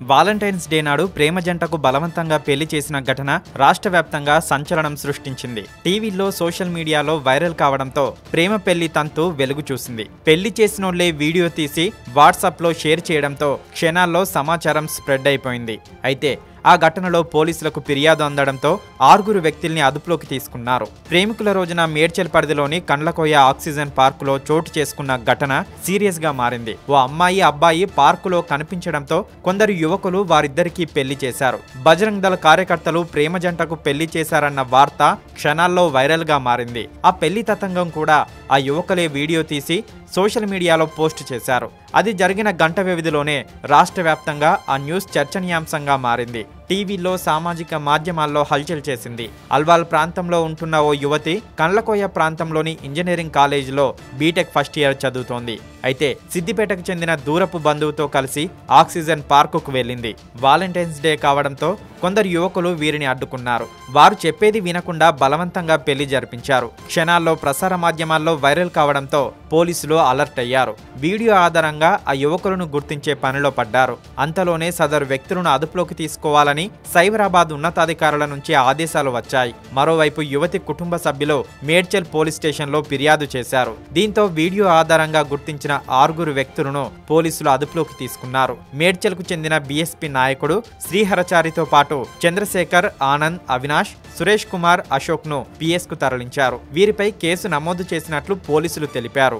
Valentine's day నాడు ప్రేమ జంటకు బలవంతంగా పెళ్ళి చేసిన ఘటన రాష్ట్ర వ్యాప్తంగా సంచలనం సృష్టించింది. టీవీలో సోషల్ మీడియాలో వైరల్ కావడంతో ప్రేమ పెళ్ళి తంతు వెలుగు చూసింది. పెళ్ళి చేసినోళ్ళే వీడియో తీసి వాట్సాప్లో షేర్ చేయడంతో క్షణాల్లో సమాచారం స్ప్రెడ్ అయిపోయింది. అయితే ఆ ఘటనలో పోలీసులకు ఫిర్యాదు అందడంతో ఆరుగురు వ్యక్తుల్ని అదుపులోకి తీసుకున్నారు. ప్రేమికుల రోజున మేడ్చల్ పరిధిలోని కండ్లకోయ ఆక్సిజన్ పార్కులో చోటు చేసుకున్న ఘటన సీరియస్గా మారింది. ఓ అమ్మాయి అబ్బాయి పార్కులో కనిపించడంతో కొందరు యువకులు వారిద్దరికీ పెళ్ళి చేశారు. బజరంగ్ దళ కార్యకర్తలు ప్రేమ జంటకు పెళ్ళి చేశారన్న వార్త క్షణాల్లో వైరల్గా మారింది. ఆ పెళ్ళి తతంగం కూడా ఆ యువకులే వీడియో తీసి సోషల్ మీడియాలో పోస్ట్ చేశారు. అది జరిగిన గంట వ్యవధిలోనే రాష్ట్ర వ్యాప్తంగా ఆ న్యూస్ చర్చనీయాంశంగా మారింది. టీవీలో సామాజిక మాధ్యమాల్లో హల్చల్ చేసింది. అల్వాల్ ప్రాంతంలో ఉంటున్న ఓ యువతి కండ్లకోయ ప్రాంతంలోని ఇంజనీరింగ్ కాలేజీలో బీటెక్ ఫస్ట్ ఇయర్ చదువుతోంది. అయితే సిద్దిపేటకు చెందిన దూరపు బంధువుతో కలిసి ఆక్సిజన్ పార్కుకు వెళ్ళింది. వాలంటైన్స్ డే కావడంతో కొందరు యువకులు వీరిని అడ్డుకున్నారు. వారు చెప్పేది వినకుండా బలవంతంగా పెళ్ళి జరిపించారు. క్షణాల్లో ప్రసార మాధ్యమాల్లో వైరల్ కావడంతో పోలీసులు అలర్ట్ అయ్యారు. వీడియో ఆధారంగా ఆ యువకులను గుర్తించే పనిలో పడ్డారు. అంతలోనే సదరు వ్యక్తులను అదుపులోకి తీసుకోవాలని సైబరాబాద్ ఉన్నతాధికారుల నుంచి ఆదేశాలు వచ్చాయి. మరోవైపు యువతి కుటుంబ సభ్యులు మేడ్చల్ పోలీస్ స్టేషన్లో ఫిర్యాదు చేశారు. దీంతో వీడియో ఆధారంగా గుర్తించిన ఆరుగురు వ్యక్తులను పోలీసులు అదుపులోకి తీసుకున్నారు. మేడ్చల్కు చెందిన బీఎస్పీ నాయకుడు శ్రీహరచారితో పాటు చంద్రశేఖర్ ఆనంద్ అవినాష్ సురేష్ కుమార్ అశోక్ను పిఎస్కు తరలించారు. వీరిపై కేసు నమోదు చేసినట్లు పోలీసులు తెలిపారు.